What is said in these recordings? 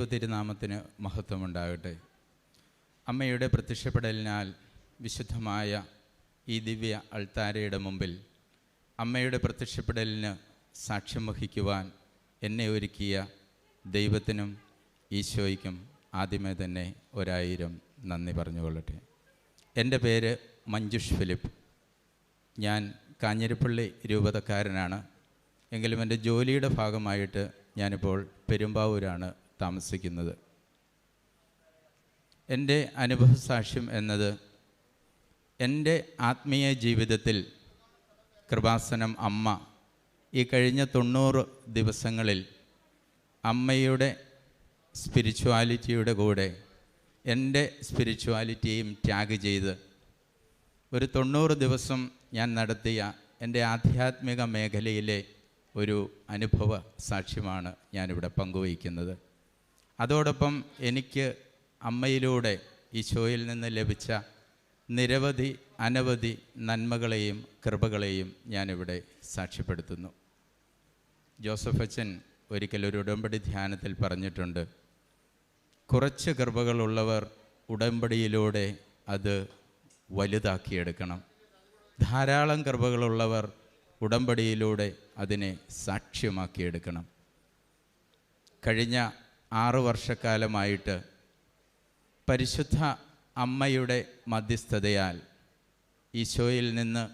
ദൈവ തിരുനാമത്തിന് മഹത്വമുണ്ടാകട്ടെ. അമ്മയുടെ പ്രത്യക്ഷപ്പെടലിനാൽ വിശുദ്ധമായ ഈ ദിവ്യ അൾത്താരയുടെ മുമ്പിൽ അമ്മയുടെ പ്രത്യക്ഷപ്പെടലിന് സാക്ഷ്യം വഹിക്കുവാൻ എന്നെ ഒരുക്കിയ ദൈവത്തിനും ഈശോയ്ക്കും ആദ്യമേ തന്നെ ഒരായിരം നന്ദി പറഞ്ഞുകൊള്ളട്ടെ. എന്റെ പേര് മഞ്ജുഷ് ഫിലിപ്പ്. ഞാൻ കാഞ്ഞിരപ്പള്ളി രൂപതക്കാരനാണ്. എങ്കിലും എന്റെ ജോലിയുടെ ഭാഗമായിട്ട് ഞാനിപ്പോൾ പെരുമ്പാവൂരാണ് താമസിക്കുന്നത്. എന്റെ അനുഭവ സാക്ഷ്യം എന്നത് എന്റെ ആത്മീയ ജീവിതത്തിൽ കൃപാസനം അമ്മ ഈ കഴിഞ്ഞ തൊണ്ണൂറ് ദിവസങ്ങളിൽ അമ്മയുടെ സ്പിരിച്വാലിറ്റിയുടെ കൂടെ എന്റെ സ്പിരിച്വാലിറ്റിയും ത്യാഗ് ചെയ്ത് ഒരു തൊണ്ണൂറ് ദിവസം ഞാൻ നടത്തിയ എന്റെ ആധ്യാത്മിക മേഖലയിലെ ഒരു അനുഭവ സാക്ഷ്യമാണ് ഞാനിവിടെ പങ്കുവയ്ക്കുന്നത്. അതോടൊപ്പം എനിക്ക് അമ്മയിലൂടെ ഈശോയിൽ നിന്ന് ലഭിച്ച നിരവധി അനവധി നന്മകളെയും കൃപകളെയും ഞാനിവിടെ സാക്ഷ്യപ്പെടുത്തുന്നു. ജോസഫ് അച്ഛൻ ഒരിക്കൽ ഒരു ഉടമ്പടി ധ്യാനത്തിൽ പറഞ്ഞിട്ടുണ്ട് കുറച്ച് കൃപകളുള്ളവർ ഉടമ്പടിയിലൂടെ അത് വലുതാക്കിയെടുക്കണം. ധാരാളം കൃപകളുള്ളവർ ഉടമ്പടിയിലൂടെ അതിനെ സാക്ഷ്യമാക്കിയെടുക്കണം. കഴിഞ്ഞ ആറ് വർഷക്കാലമായിട്ട് പരിശുദ്ധ അമ്മയുടെ മധ്യസ്ഥതയാൽ ഈശോയിൽ നിന്ന്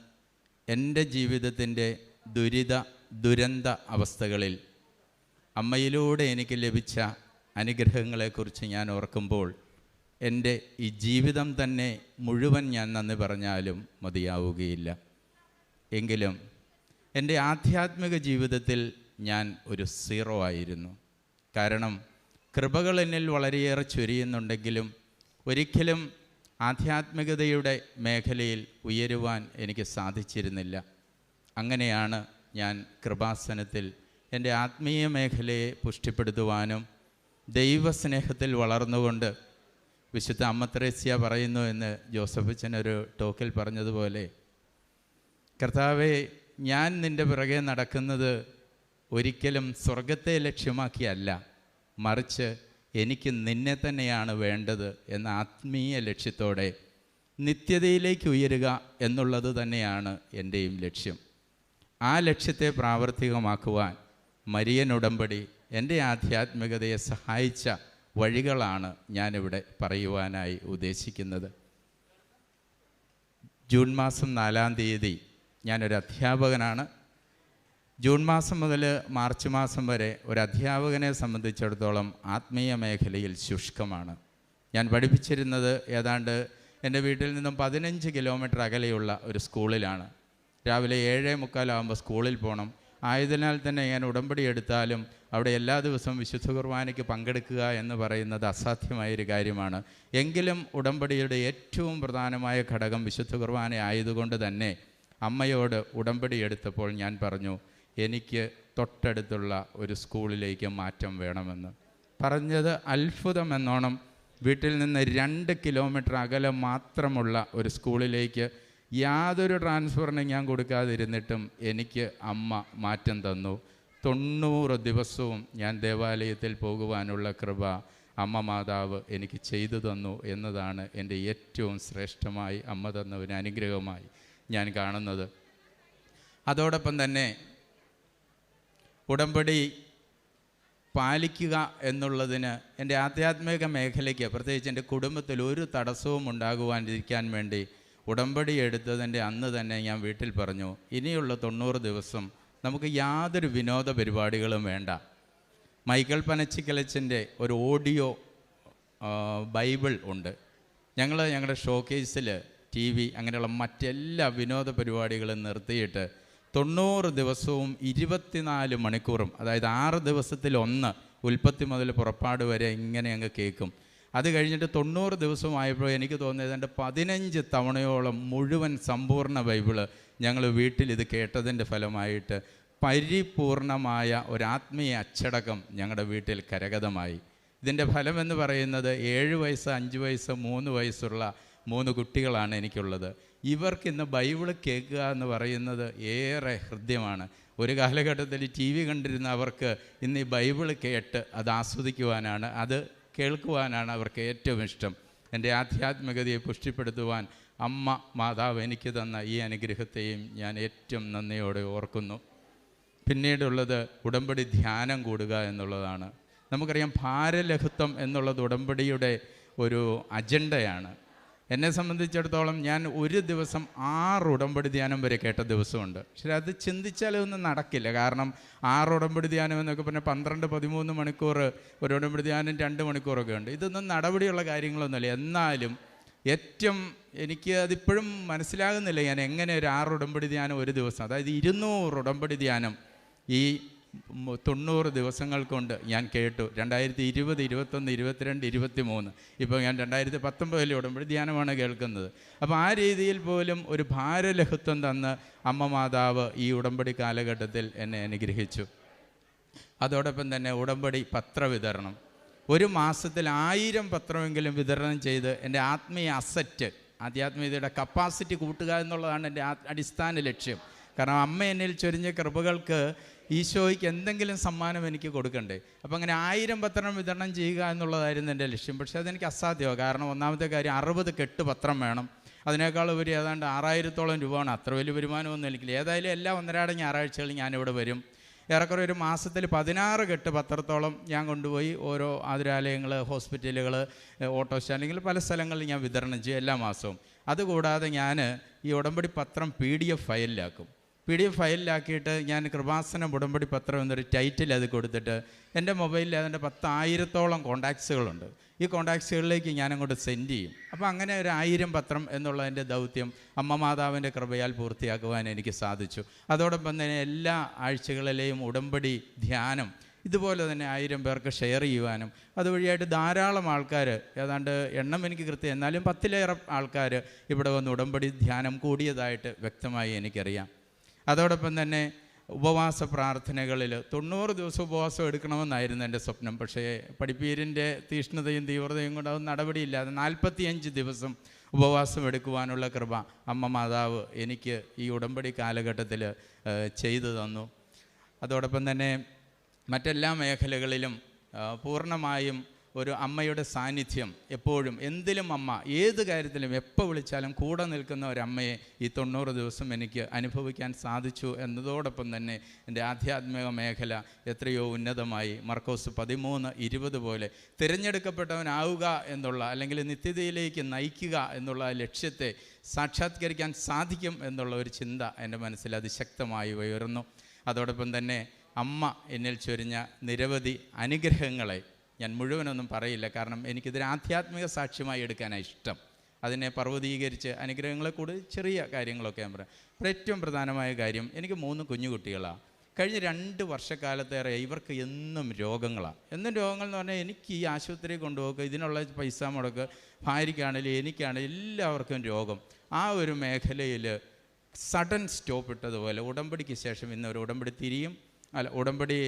എന്റെ ജീവിതത്തിന്റെ ദുരിത ദുരന്ത അവസ്ഥകളിൽ അമ്മയിലൂടെ എനിക്ക് ലഭിച്ച അനുഗ്രഹങ്ങളെക്കുറിച്ച് ഞാൻ ഓർക്കുമ്പോൾ എന്റെ ഈ ജീവിതം തന്നെ മുഴുവൻ ഞാൻ നന്ദി പറഞ്ഞാലും മതിയാവുകയില്ല. എങ്കിലും എന്റെ ആധ്യാത്മിക ജീവിതത്തിൽ ഞാൻ ഒരു സീറോ ആയിരുന്നു. കാരണം കൃപകൾ എന്നിൽ വളരെയേറെ ചൊരിയുന്നുണ്ടെങ്കിലും ഒരിക്കലും ആധ്യാത്മികതയുടെ മേഖലയിൽ ഉയരുവാൻ എനിക്ക് സാധിച്ചിരുന്നില്ല. അങ്ങനെയാണ് ഞാൻ കൃപാസനത്തിൽ എന്റെ ആത്മീയ മേഖലയെ പുഷ്ടിപ്പെടുത്തുവാനും ദൈവസ്നേഹത്തിൽ വളർന്നുകൊണ്ട് വിശുദ്ധ അമ്മത്രേസ്യ പറയുന്നു എന്ന് ജോസഫ് അച്ഛൻ ഒരു ടോക്കിൽ പറഞ്ഞതുപോലെ കർത്താവെ ഞാൻ നിന്റെ പിറകെ നടക്കുന്നത് ഒരിക്കലും സ്വർഗത്തെ ലക്ഷ്യമാക്കിയല്ല. മറിച്ച് എനിക്ക് നിന്നെ തന്നെയാണ് വേണ്ടത് എന്ന ആത്മീയ ലക്ഷ്യത്തോടെ നിത്യതയിലേക്ക് ഉയരുക എന്നുള്ളത് തന്നെയാണ് എന്റെയും ലക്ഷ്യം. ആ ലക്ഷ്യത്തെ പ്രാവർത്തികമാക്കുവാൻ മരിയൻ ഉടമ്പടി എന്റെ ആധ്യാത്മികതയെ സഹായിച്ച വഴികളാണ് ഞാനിവിടെ പറയുവാനായി ഉദ്ദേശിക്കുന്നത്. ജൂൺ മാസം നാലാം തീയതി ഞാനൊരു അധ്യാപകനാണ് ജൂൺ മാസം മുതൽ മാർച്ച് മാസം വരെ ഒരു അധ്യാപകനെ സംബന്ധിച്ചിടത്തോളം ആത്മീയ മേഖലയിൽ ശുഷ്കമാണ്. ഞാൻ പഠിപ്പിച്ചിരുന്നത് ഏതാണ്ട് എന്റെ വീട്ടിൽ നിന്നും പതിനഞ്ച് കിലോമീറ്റർ അകലെയുള്ള ഒരു സ്കൂളിലാണ്. രാവിലെ ഏഴേ മുക്കാലാകുമ്പോൾ സ്കൂളിൽ പോകണം. ആയതിനാൽ തന്നെ ഞാൻ ഉടമ്പടി എടുത്താലും അവിടെ എല്ലാ ദിവസവും വിശുദ്ധ കുർബാനയ്ക്ക് പങ്കെടുക്കുക എന്ന് പറയുന്നത് അസാധ്യമായൊരു കാര്യമാണ്. എങ്കിലും ഉടമ്പടിയുടെ ഏറ്റവും പ്രധാനമായ ഘടകം വിശുദ്ധ കുർബാന ആയതുകൊണ്ട് തന്നെ അമ്മയോട് ഉടമ്പടി എടുത്തപ്പോൾ ഞാൻ പറഞ്ഞു എനിക്ക് തൊട്ടടുത്തുള്ള ഒരു സ്കൂളിലേക്ക് മാറ്റം വേണമെന്ന്. പറഞ്ഞത് അത്ഭുതം എന്നോണം വീട്ടിൽ നിന്ന് രണ്ട് കിലോമീറ്റർ അകലെ മാത്രമുള്ള ഒരു സ്കൂളിലേക്ക് യാതൊരു ട്രാൻസ്ഫറിനും ഞാൻ കൊടുക്കാതിരുന്നിട്ടും എനിക്ക് അമ്മ മാറ്റം തന്നു. തൊണ്ണൂറ് ദിവസവും ഞാൻ ദേവാലയത്തിൽ പോകുവാനുള്ള കൃപ അമ്മ മാതാവ് എനിക്ക് ചെയ്തു തന്നു എന്നതാണ് എന്റെ ഏറ്റവും ശ്രേഷ്ഠമായി അമ്മ തന്ന ഒരു അനുഗ്രഹമായി ഞാൻ കാണുന്നത്. അതോടൊപ്പം തന്നെ ഉടമ്പടി പാലിക്കുക എന്നുള്ളതിന് എന്റെ ആധ്യാത്മിക മേഖലയ്ക്ക് പ്രത്യേകിച്ച് എന്റെ കുടുംബത്തിൽ ഒരു തടസ്സവും ഉണ്ടാകുവാനിരിക്കാൻ വേണ്ടി ഉടമ്പടി എടുത്തതിന്റെ അന്ന് തന്നെ ഞാൻ വീട്ടിൽ പറഞ്ഞു ഇനിയുള്ള തൊണ്ണൂറ് ദിവസം നമുക്ക് യാതൊരു വിനോദ പരിപാടികളും വേണ്ട. മൈക്കിൾ പനച്ചിക്കലച്ചന്റെ ഒരു ഓഡിയോ ബൈബിൾ ഉണ്ട്. ഞങ്ങൾ ഞങ്ങളുടെ ഷോക്കേസിൽ ടി വി അങ്ങനെയുള്ള മറ്റെല്ലാ വിനോദ പരിപാടികളും നിർത്തിയിട്ട് തൊണ്ണൂറ് ദിവസവും ഇരുപത്തിനാല് മണിക്കൂറും അതായത് ആറ് ദിവസത്തിൽ ഒന്ന് ഉൽപ്പത്തി മുതൽ പുറപ്പാട് വരെ ഇങ്ങനെ അങ്ങ് കേൾക്കും. അത് കഴിഞ്ഞിട്ട് തൊണ്ണൂറ് ദിവസമായപ്പോൾ എനിക്ക് തോന്നിയത് എന്റെ പതിനഞ്ച് തവണയോളം മുഴുവൻ സമ്പൂർണ ബൈബിൾ ഞങ്ങൾ വീട്ടിൽ ഇത് കേട്ടതിന്റെ ഫലമായിട്ട് പരിപൂർണമായ ഒരാത്മീയ അച്ചടക്കം ഞങ്ങളുടെ വീട്ടിൽ കരഗതമായി. ഇതിന്റെ ഫലമെന്ന് പറയുന്നത് ഏഴ് വയസ്സ് അഞ്ച് വയസ്സ് മൂന്ന് വയസ്സുള്ള മൂന്ന് കുട്ടികളാണ് എനിക്കുള്ളത്. ഇവർക്ക് ഇന്ന് ബൈബിൾ കേൾക്കുക എന്ന് പറയുന്നത് ഏറെ ഹൃദ്യമാണ്. ഒരു കാലഘട്ടത്തിൽ ടി വി കണ്ടിരുന്ന അവർക്ക് ഇന്ന് ഈ ബൈബിൾ കേട്ട് അത് ആസ്വദിക്കുവാനാണ് അത് കേൾക്കുവാനാണ് അവർക്ക് ഏറ്റവും ഇഷ്ടം. എന്റെ ആധ്യാത്മികതയെ പുഷ്ടിപ്പെടുത്തുവാൻ അമ്മ മാതാവ് എനിക്ക് തന്ന ഈ അനുഗ്രഹത്തെയും ഞാൻ ഏറ്റവും നന്ദിയോടെ ഓർക്കുന്നു. പിന്നീടുള്ളത് ഉടമ്പടി ധ്യാനം കൂടുക എന്നുള്ളതാണ്. നമുക്കറിയാം ഭാരലഘുത്വം എന്നുള്ളത് ഉടമ്പടിയുടെ ഒരു അജണ്ടയാണ്. എന്നെ സംബന്ധിച്ചിടത്തോളം ഞാൻ ഒരു ദിവസം ആറ് ഉടമ്പടി ധ്യാനം വരെ കേട്ട ദിവസമുണ്ട്. പക്ഷേ അത് ചിന്തിച്ചാലൊന്നും നടക്കില്ല. കാരണം ആറ് ഉടമ്പടി ധ്യാനം എന്നൊക്കെ പറഞ്ഞാൽ പന്ത്രണ്ട് പതിമൂന്ന് മണിക്കൂർ ഒരു ഉടമ്പടി ധ്യാനം രണ്ട് മണിക്കൂറൊക്കെ ഉണ്ട്. ഇതൊന്നും നടപടിയുള്ള കാര്യങ്ങളൊന്നുമില്ല. എന്നാലും ഏറ്റവും എനിക്ക് അതിപ്പോഴും മനസ്സിലാകുന്നില്ല ഞാൻ എങ്ങനെ ഒരു ആറ് ഉടമ്പടി ധ്യാനം ഒരു ദിവസം അതായത് ഇരുന്നൂറ് ഉടമ്പടി ധ്യാനം ഈ തൊണ്ണൂറ് ദിവസങ്ങൾ കൊണ്ട് ഞാൻ കേട്ടു. രണ്ടായിരത്തി ഇരുപത് ഇരുപത്തൊന്ന് ഇരുപത്തിരണ്ട് ഇരുപത്തി മൂന്ന് ഇപ്പോൾ ഞാൻ രണ്ടായിരത്തി പത്തൊമ്പതിൽ ഉടമ്പടി ധ്യാനമാണ് കേൾക്കുന്നത്. അപ്പോൾ ആ രീതിയിൽ പോലും ഒരു ഭാരലഹത്വം തന്ന് അമ്മ മാതാവ് ഈ ഉടമ്പടി കാലഘട്ടത്തിൽ എന്നെ അനുഗ്രഹിച്ചു. അതോടൊപ്പം തന്നെ ഉടമ്പടി പത്രവിതരണം. ഒരു മാസത്തിൽ ആയിരം പത്രമെങ്കിലും വിതരണം ചെയ്ത് എന്റെ ആത്മീയ അസറ്റ് ആധ്യാത്മികതയുടെ കപ്പാസിറ്റി കൂട്ടുക എന്നുള്ളതാണ് എന്റെ അടിസ്ഥാന ലക്ഷ്യം. കാരണം അമ്മ എന്നിൽ ചൊരിഞ്ഞ കൃപകൾക്ക് ഈശോയ്ക്ക് എന്തെങ്കിലും സമ്മാനം എനിക്ക് കൊടുക്കണ്ടേ? അപ്പോൾ അങ്ങനെ ആയിരം പത്രം വിതരണം ചെയ്യുക എന്നുള്ളതായിരുന്നു എന്റെ ലക്ഷ്യം. പക്ഷേ അതെനിക്ക് അസാധ്യമാണ് കാരണം ഒന്നാമത്തെ കാര്യം അറുപത് കെട്ട് പത്രം വേണം. അതിനേക്കാൾ ഉപരി ഏതാണ്ട് ആറായിരത്തോളം രൂപയാണ്. അത്ര വലിയ വരുമാനമൊന്നും എനിക്കില്ല. ഏതായാലും എല്ലാ ഒന്നരാട ഞായറാഴ്ചകളിൽ ഞാനിവിടെ വരും. ഏറെക്കുറെ ഒരു മാസത്തിൽ പതിനാറ് കെട്ട് പത്രത്തോളം ഞാൻ കൊണ്ടുപോയി ഓരോ ആതുരാലയങ്ങൾ ഹോസ്പിറ്റലുകൾ ഓട്ടോ സ്റ്റാൻഡിങ്ങിൽ പല സ്ഥലങ്ങളിൽ ഞാൻ വിതരണം ചെയ്യും എല്ലാ മാസവും. അതുകൂടാതെ ഞാൻ ഈ ഉടമ്പടി പത്രം പി ഡി എഫ് ഫയലിലാക്കും. പി ഡി എഫ് ഫയലിലാക്കിയിട്ട് ഞാൻ കൃപാസനം ഉടമ്പടി പത്രം എന്നൊരു ടൈറ്റിൽ അത് കൊടുത്തിട്ട് എന്റെ മൊബൈലിൽ അതിന്റെ പത്തായിരത്തോളം കോണ്ടാക്ട്സുകളുണ്ട് ഈ കോണ്ടാക്ട്സുകളിലേക്ക് ഞാനങ്ങോട്ട് സെൻഡ് ചെയ്യും. അപ്പോൾ അങ്ങനെ ഒരു ആയിരം പത്രം എന്നുള്ളതിന്റെ ദൗത്യം അമ്മ മാതാവിന്റെ കൃപയാൽ പൂർത്തിയാക്കുവാൻ എനിക്ക് സാധിച്ചു. അതോടൊപ്പം തന്നെ എല്ലാ ആഴ്ചകളിലെയും ഉടമ്പടി ധ്യാനം ഇതുപോലെ തന്നെ ആയിരം പേർക്ക് ഷെയർ ചെയ്യുവാനും അതുവഴിയായിട്ട് ധാരാളം ആൾക്കാർ ഏതാണ്ട് എണ്ണം എനിക്ക് കൃത്യം എന്നാലും പത്തിലേറെ ആൾക്കാർ ഇവിടെ വന്ന് ഉടമ്പടി ധ്യാനം കൂടിയതായിട്ട് വ്യക്തമായി എനിക്കറിയാം. അതോടൊപ്പം തന്നെ ഉപവാസ പ്രാർത്ഥനകളിൽ തൊണ്ണൂറ് ദിവസം ഉപവാസം എടുക്കണമെന്നായിരുന്നു എന്റെ സ്വപ്നം. പക്ഷേ പഠിപ്പീരിന്റെ തീഷ്ണതയും തീവ്രതയും കൊണ്ട് അത് നടപടിയില്ലാതെ നാൽപ്പത്തിയഞ്ച് ദിവസം ഉപവാസം എടുക്കുവാനുള്ള കൃപ അമ്മ മാതാവ് എനിക്ക് ഈ ഉടമ്പടി കാലഘട്ടത്തിൽ ചെയ്തു തന്നു. അതോടൊപ്പം തന്നെ മറ്റെല്ലാ മേഖലകളിലും പൂർണമായും ഒരു അമ്മയുടെ സാന്നിധ്യം എപ്പോഴും. എന്തിലും അമ്മ ഏത് കാര്യത്തിലും എപ്പോൾ വിളിച്ചാലും കൂടെ നിൽക്കുന്ന ഒരമ്മയെ ഈ തൊണ്ണൂറ് ദിവസം എനിക്ക് അനുഭവിക്കാൻ സാധിച്ചു എന്നതോടൊപ്പം തന്നെ എന്റെ ആധ്യാത്മിക മേഖല എത്രയോ ഉന്നതമായി. മർക്കോസ് പതിമൂന്ന് ഇരുപത് പോലെ തിരഞ്ഞെടുക്കപ്പെട്ടവനാവുക എന്നുള്ള അല്ലെങ്കിൽ നിത്യതയിലേക്ക് നയിക്കുക എന്നുള്ള ലക്ഷ്യത്തെ സാക്ഷാത്കരിക്കാൻ സാധിക്കും എന്നുള്ള ഒരു ചിന്ത എന്റെ മനസ്സിൽ അതിശക്തമായി ഉയർന്നു. അതോടൊപ്പം തന്നെ അമ്മ എന്നിൽ ചൊരിഞ്ഞ നിരവധി അനുഗ്രഹങ്ങളെ ഞാൻ മുഴുവനൊന്നും പറയില്ല. കാരണം എനിക്കിതൊരു ആധ്യാത്മിക സാക്ഷ്യമായി എടുക്കാനാണ് ഇഷ്ടം. അതിനെ പർവതീകരിച്ച് അനുഗ്രഹങ്ങളെ കൂടി ചെറിയ കാര്യങ്ങളൊക്കെ ഞാൻ പറയാം. അപ്പോൾ ഏറ്റവും പ്രധാനമായ കാര്യം എനിക്ക് മൂന്ന് കുഞ്ഞു കുഞ്ഞുകുട്ടികളാണ് കഴിഞ്ഞ രണ്ട് വർഷക്കാലത്തേറെ ഇവർക്ക് എന്നും രോഗങ്ങളാണ് എന്നും രോഗങ്ങൾ എന്ന് പറഞ്ഞാൽ എനിക്ക് ഈ ആശുപത്രി കൊണ്ടുപോകുക ഇതിനുള്ള പൈസ മുടക്ക് ഭാര്യയ്ക്കാണെങ്കിലും എനിക്കാണെങ്കിലും എല്ലാവർക്കും രോഗം. ആ ഒരു മേഖലയിൽ സഡൻ സ്റ്റോപ്പ് ഇട്ടതുപോലെ ഉടമ്പടിക്ക് ശേഷം ഇന്ന് ഒരു ഉടമ്പടി തിരിയും അല്ല ഉടമ്പടി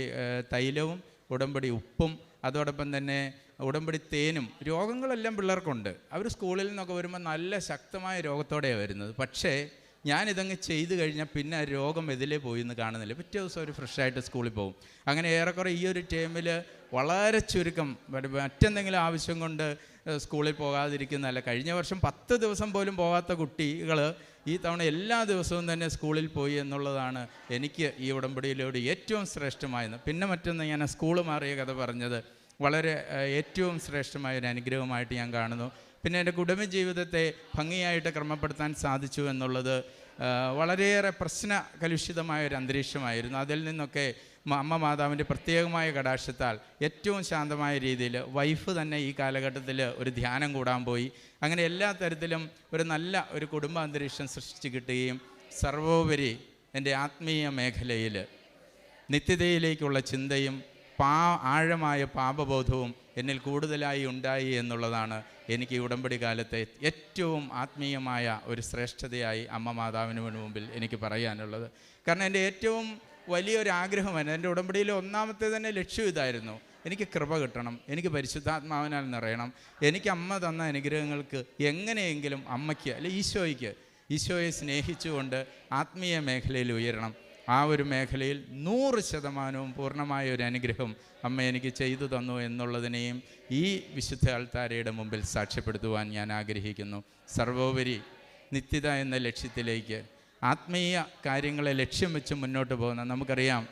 തൈലവും ഉടമ്പടി ഉപ്പും അതോടൊപ്പം തന്നെ ഉടമ്പടി തേനും രോഗങ്ങളെല്ലാം പിള്ളേർക്കുണ്ട്. അവർ സ്കൂളിൽ നിന്നൊക്കെ വരുമ്പോൾ നല്ല ശക്തമായ രോഗത്തോടെയാണ് വരുന്നത്. പക്ഷേ ഞാനിതങ്ങ് ചെയ്തു കഴിഞ്ഞാൽ പിന്നെ ആ രോഗം എതിലേ പോയി എന്ന് കാണുന്നില്ല. പിറ്റേ ദിവസം ഒരു ഫ്രഷായിട്ട് സ്കൂളിൽ പോകും. അങ്ങനെ ഏറെക്കുറെ ഈ ഒരു ടൈമിൽ വളരെ ചുരുക്കം മറ്റ് മറ്റെന്തെങ്കിലും ആവശ്യം കൊണ്ട് സ്കൂളിൽ പോകാതിരിക്കുന്നതല്ല കഴിഞ്ഞ വർഷം പത്ത് ദിവസം പോലും പോകാത്ത കുട്ടികൾ ഈ തവണ എല്ലാ ദിവസവും തന്നെ സ്കൂളിൽ പോയി എന്നുള്ളതാണ് എനിക്ക് ഈ ഉടമ്പടിയിലൂടെ ഏറ്റവും ശ്രേഷ്ഠമായത്. പിന്നെ മറ്റൊന്ന് ഞാൻ സ്കൂൾ മാറിയ കഥ പറഞ്ഞത് വളരെ ഏറ്റവും ശ്രേഷ്ഠമായ ഒരു അനുഗ്രഹമായിട്ട് ഞാൻ കാണുന്നു. പിന്നെ എന്റെ കുടുംബ ജീവിതത്തെ ഭംഗിയായിട്ട് ക്രമപ്പെടുത്താൻ സാധിച്ചു എന്നുള്ളത് വളരെയേറെ പ്രശ്ന കലുഷിതമായ ഒരു അന്തരീക്ഷമായിരുന്നു. അതിൽ നിന്നൊക്കെ അമ്മ മാതാവിന്റെ പ്രത്യേകമായ കടാക്ഷത്താൽ ഏറ്റവും ശാന്തമായ രീതിയിൽ വൈഫ് തന്നെ ഈ കാലഘട്ടത്തിൽ ഒരു ധ്യാനം കൂടാൻ പോയി. അങ്ങനെ എല്ലാ തരത്തിലും ഒരു നല്ല ഒരു കുടുംബ അന്തരീക്ഷം സൃഷ്ടിച്ച് കിട്ടുകയും സർവോപരി എന്റെ ആത്മീയ മേഖലയിൽ നിത്യതയിലേക്കുള്ള ചിന്തയും പാ ആഴമായ പാപബോധവും എന്നിൽ കൂടുതലായി ഉണ്ടായി എന്നുള്ളതാണ് എനിക്ക് ഉടമ്പടി കാലത്തെ ഏറ്റവും ആത്മീയമായ ഒരു ശ്രേഷ്ഠതയായി അമ്മ മാതാവിന് മുമ്പിൽ എനിക്ക് പറയാനുള്ളത്. കാരണം എന്റെ ഏറ്റവും വലിയൊരു ആഗ്രഹമായിരുന്നു എന്റെ ഉടമ്പടിയിലെ ഒന്നാമത്തെ തന്നെ ലക്ഷ്യം ഇതായിരുന്നു. എനിക്ക് കൃപ കിട്ടണം. എനിക്ക് പരിശുദ്ധാത്മാവിനാൽ നിറയണം. എനിക്ക് അമ്മ തന്ന അനുഗ്രഹങ്ങൾക്ക് എങ്ങനെയെങ്കിലും അമ്മയ്ക്ക് അല്ലെ ഈശോയ്ക്ക് ഈശോയെ സ്നേഹിച്ചുകൊണ്ട് ആത്മീയ മേഖലയിൽ ഉയരണം. ആ ഒരു മേഖലയിൽ നൂറ് ശതമാനവും പൂർണമായ ഒരു അനുഗ്രഹം അമ്മ എനിക്ക് ചെയ്തു തന്നു എന്നുള്ളതിനെയും ഈ വിശുദ്ധ ആൾത്താരയുടെ മുമ്പിൽ സാക്ഷ്യപ്പെടുത്തുവാൻ ഞാൻ ആഗ്രഹിക്കുന്നു. സർവോപരി നിത്യത എന്ന ലക്ഷ്യത്തിലേക്ക് ആത്മീയ കാര്യങ്ങളെ ലക്ഷ്യം വെച്ച് മുന്നോട്ട് പോകുന്ന നമുക്കറിയാം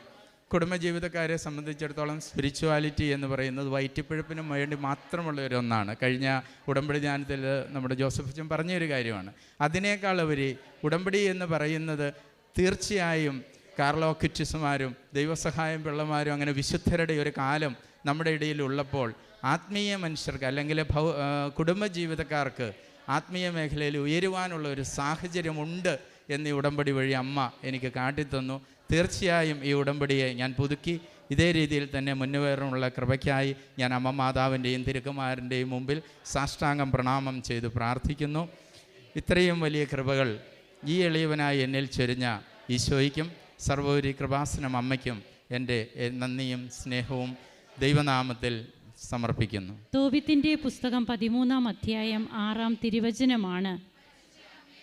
കുടുംബജീവിതക്കാരെ സംബന്ധിച്ചിടത്തോളം സ്പിരിച്വാലിറ്റി എന്ന് പറയുന്നത് വയറ്റിപ്പിഴപ്പിനും വേണ്ടി മാത്രമുള്ള ഒരു ഒന്നാണ്. കഴിഞ്ഞ ഉടമ്പടി ധ്യാനത്തിൽ നമ്മുടെ ജോസഫ് അച്ഛൻ പറഞ്ഞൊരു കാര്യമാണ്. അതിനേക്കാൾ ഉപരി ഉടമ്പടി എന്ന് പറയുന്നത് തീർച്ചയായും കാർലോ കിറ്റിസുമാരും ദൈവസഹായം പിള്ളമാരും അങ്ങനെ വിശുദ്ധരുടെ ഒരു കാലം നമ്മുടെ ഇടയിൽ ഉള്ളപ്പോൾ ആത്മീയ മനുഷ്യർക്ക് അല്ലെങ്കിൽ ഭൗ കുടുംബജീവിതക്കാർക്ക് ആത്മീയ മേഖലയിൽ ഉയരുവാനുള്ള ഒരു സാഹചര്യമുണ്ട് എന്ന് ഉടമ്പടി വഴി അമ്മ എനിക്ക് കാട്ടിത്തന്നു. തീർച്ചയായും ഈ ഉടമ്പടിയെ ഞാൻ പുതുക്കി. ഇതേ രീതിയിൽ തന്നെ മുന്നേറാനുള്ള കൃപയ്ക്കായി ഞാൻ അമ്മ മാതാവിന്റെയും തിരുക്കുമാരന്റെയും മുമ്പിൽ സാഷ്ടാംഗം പ്രണാമം ചെയ്ത് പ്രാർത്ഥിക്കുന്നു. ഇത്രയും വലിയ കൃപകൾ ഈ എളിയവനായി എന്നിൽ ചൊരിഞ്ഞ ഈശോയ്ക്കും സർവോരി കൃപാസനം അമ്മയ്ക്കും എന്റെ നന്ദിയും സ്നേഹവും ദൈവനാമത്തിൽ സമർപ്പിക്കുന്നു. തോബിത്തിന്റെ പുസ്തകം പതിമൂന്നാം അധ്യായം ആറാം തിരുവചനമാണ്.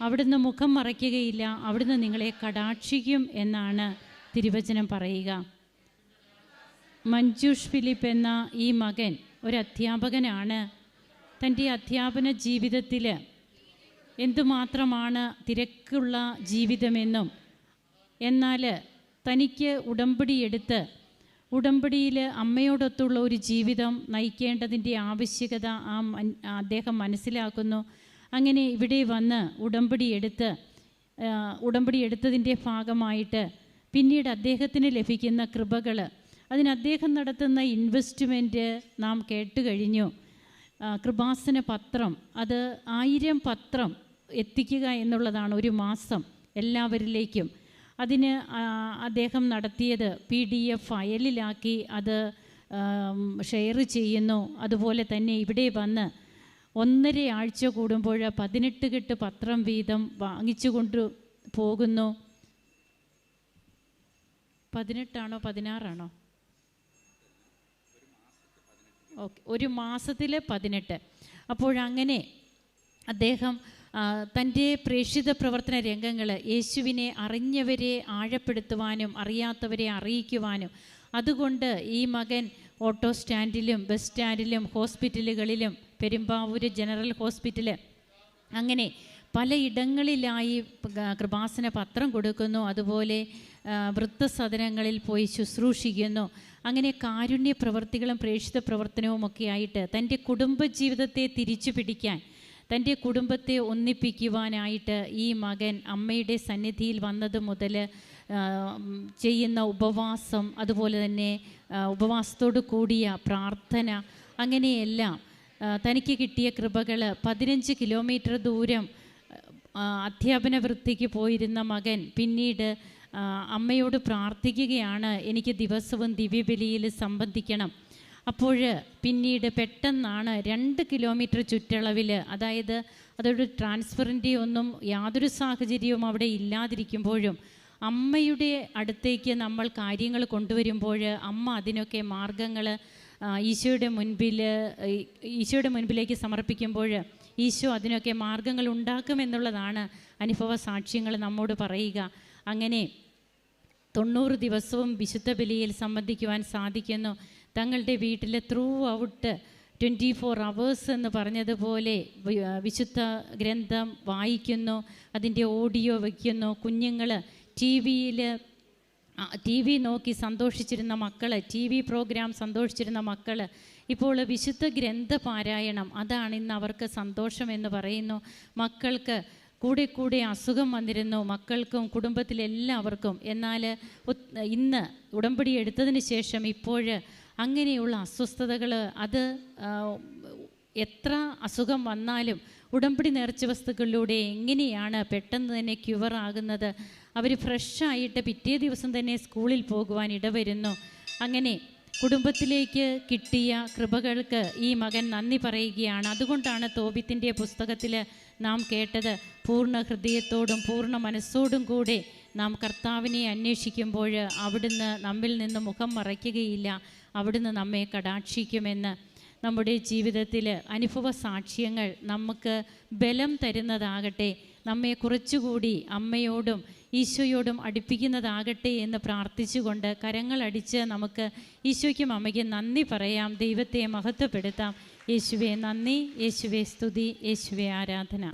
അവിടുന്ന് മുഖം മറയ്ക്കുകയില്ല. അവിടുന്ന് നിങ്ങളെ കടാക്ഷിക്കും എന്നാണ് തിരുവചനം പറയുക. മഞ്ജുഷ് ഫിലിപ്പ് എന്ന ഈ മകൻ ഒരു അധ്യാപകനാണ് തന്റെ അധ്യാപന ജീവിതത്തിൽ എന്തുമാത്രമാണ് തിരക്കുള്ള ജീവിതമെന്നും എന്നാൽ തനിക്ക് ഉടമ്പടി എടുത്ത് ഉടമ്പടിയിൽ അമ്മയോടൊത്തുള്ള ഒരു ജീവിതം നയിക്കേണ്ടതിന്റെ ആവശ്യകത ആ അദ്ദേഹം മനസ്സിലാക്കുന്നു. അങ്ങനെ ഇവിടെ വന്ന് ഉടമ്പടി എടുത്ത് ഉടമ്പടി എടുത്തതിന്റെ ഭാഗമായിട്ട് പിന്നീട് അദ്ദേഹത്തിന് ലഭിക്കുന്ന കൃപകൾ അതിന് അദ്ദേഹം നടത്തുന്ന ഇൻവെസ്റ്റ്മെന്റ് നാം കേട്ട് കഴിഞ്ഞു. കൃപാസന പത്രം. അത് ആയിരം പത്രം എത്തിക്കുക എന്നുള്ളതാണ് ഒരു മാസം എല്ലാവരിലേക്കും. അതിന് അദ്ദേഹം നടത്തിയത് പി ഡി എഫ് ഫയലിലാക്കി അത് ഷെയർ ചെയ്യുന്നു. അതുപോലെ തന്നെ ഇവിടെ വന്ന് ഒന്നര ആഴ്ച കൂടുമ്പോൾ പതിനെട്ട് കെട്ട് പത്രം വീതം വാങ്ങിച്ചു കൊണ്ട് പോകുന്നു. പതിനെട്ടാണോ പതിനാറാണോ? ഓക്കെ ഒരു മാസത്തിൽ പതിനെട്ട്. അപ്പോഴങ്ങനെ അദ്ദേഹം തന്റെ പ്രേക്ഷിത പ്രവർത്തന രംഗങ്ങൾ യേശുവിനെ അറിഞ്ഞവരെ ആഴപ്പെടുത്തുവാനും അറിയാത്തവരെ അറിയിക്കുവാനും. അതുകൊണ്ട് ഈ മകൻ ഓട്ടോ സ്റ്റാൻഡിലും ബസ് സ്റ്റാൻഡിലും ഹോസ്പിറ്റലുകളിലും പെരുമ്പാവൂർ ജനറൽ ഹോസ്പിറ്റൽ അങ്ങനെ പലയിടങ്ങളിലായി കൃപാസന പത്രം കൊടുക്കുന്നു. അതുപോലെ വൃത്തസദനങ്ങളിൽ പോയി ശുശ്രൂഷിക്കുന്നു. അങ്ങനെ കാരുണ്യ പ്രവർത്തികളും പ്രേക്ഷിത പ്രവർത്തനവും ഒക്കെ ആയിട്ട് തന്റെ കുടുംബജീവിതത്തെ തിരിച്ചു പിടിക്കാൻ തന്റെ കുടുംബത്തെ ഒന്നിപ്പിക്കുവാനായിട്ട് ഈ മകൻ അമ്മയുടെ സന്നിധിയിൽ വന്നത് മുതൽ ചെയ്യുന്ന ഉപവാസം അതുപോലെ തന്നെ ഉപവാസത്തോടു കൂടിയ പ്രാർത്ഥന അങ്ങനെയെല്ലാം തനിക്ക് കിട്ടിയ കൃപകൾ പതിനഞ്ച് കിലോമീറ്റർ ദൂരം അധ്യാപന വൃത്തിക്ക് പോയിരുന്ന മകൻ പിന്നീട് അമ്മയോട് പ്രാർത്ഥിക്കുകയാണ് എനിക്ക് ദിവസവും ദിവ്യബലിയിൽ സംബന്ധിക്കണം. അപ്പോൾ പിന്നീട് പെട്ടെന്നാണ് രണ്ട് കിലോമീറ്റർ ചുറ്റളവിൽ അതായത് അതൊരു ട്രാൻസ്ഫറിന്റെ ഒന്നും യാതൊരു സാഹചര്യവും അവിടെ ഇല്ലാതിരിക്കുമ്പോഴും അമ്മയുടെ അടുത്തേക്ക് നമ്മൾ കാര്യങ്ങൾ കൊണ്ടുവരുമ്പോൾ അമ്മ അതിനൊക്കെ മാർഗങ്ങൾ ഈശോയുടെ മുൻപിൽ ഈശോയുടെ മുൻപിലേക്ക് സമർപ്പിക്കുമ്പോൾ ഈശോ അതിനൊക്കെ മാർഗങ്ങൾ ഉണ്ടാക്കുമെന്നുള്ളതാണ് അനുഭവ സാക്ഷ്യങ്ങൾ നമ്മോട് പറയുക. അങ്ങനെ തൊണ്ണൂറ് ദിവസവും വിശുദ്ധ ബലിയിൽ സംബന്ധിക്കുവാൻ സാധിക്കുന്നു. തങ്ങളുടെ വീട്ടിലെ throughout twenty four hours എന്ന് പറഞ്ഞതുപോലെ വിശുദ്ധ ഗ്രന്ഥം വായിക്കുന്നു അതിന്റെ ഓഡിയോ വയ്ക്കുന്നു. കുഞ്ഞുങ്ങൾ ടി വിയിൽ ടി വി നോക്കി സന്തോഷിച്ചിരുന്ന മക്കൾ ടി വി പ്രോഗ്രാം സന്തോഷിച്ചിരുന്ന മക്കൾ ഇപ്പോൾ വിശുദ്ധ ഗ്രന്ഥ പാരായണം അതാണ് ഇന്ന് അവർക്ക് സന്തോഷം എന്ന് പറയുന്നു. മക്കൾക്ക് കൂടെ കൂടെ അസുഖം വന്നിരുന്നു മക്കൾക്കും കുടുംബത്തിലെല്ലാവർക്കും എന്നാൽ ഇന്ന് ഉടമ്പടി എടുത്തതിന് ശേഷം ഇപ്പോൾ അങ്ങനെയുള്ള അസ്വസ്ഥതകൾ അത് എത്ര അസുഖം വന്നാലും ഉടമ്പടി നേർച്ച വസ്തുക്കളിലൂടെ എങ്ങനെയാണ് പെട്ടെന്ന് തന്നെ ക്യുവർ ആകുന്നത് അവർ ഫ്രഷായിട്ട് പിറ്റേ ദിവസം തന്നെ സ്കൂളിൽ പോകുവാൻ ഇടവരുന്നു. അങ്ങനെ കുടുംബത്തിലേക്ക് കിട്ടിയ കൃപകൾക്ക് ഈ മകൻ നന്ദി പറയുകയാണ്. അതുകൊണ്ടാണ് തോബിത്തിന്റെ പുസ്തകത്തിൽ നാം കേട്ടത് പൂർണ ഹൃദയത്തോടും പൂർണ മനസ്സോടും കൂടെ നാം കർത്താവിനെ അന്വേഷിക്കുമ്പോൾ അവിടുന്ന് നമ്മിൽ നിന്ന് മുഖം മറയ്ക്കുകയില്ല. അവിടുന്ന് നമ്മെ കടാക്ഷിക്കുമെന്ന് നമ്മുടെ ജീവിതത്തിൽ അനുഭവ സാക്ഷ്യങ്ങൾ നമുക്ക് ബലം തരുന്നതാകട്ടെ. നമ്മെ കുറച്ചുകൂടി അമ്മയോടും ഈശോയോടും അടുപ്പിക്കുന്നതാകട്ടെ എന്ന് പ്രാർത്ഥിച്ചുകൊണ്ട് കരങ്ങളടിച്ച് നമുക്ക് ഈശോയ്ക്കും അമ്മയ്ക്കും നന്ദി പറയാം. ദൈവത്തെ മഹത്വപ്പെടുത്താം. യേശുവെ നന്ദി. യേശുവെ സ്തുതി. യേശുവെ ആരാധന.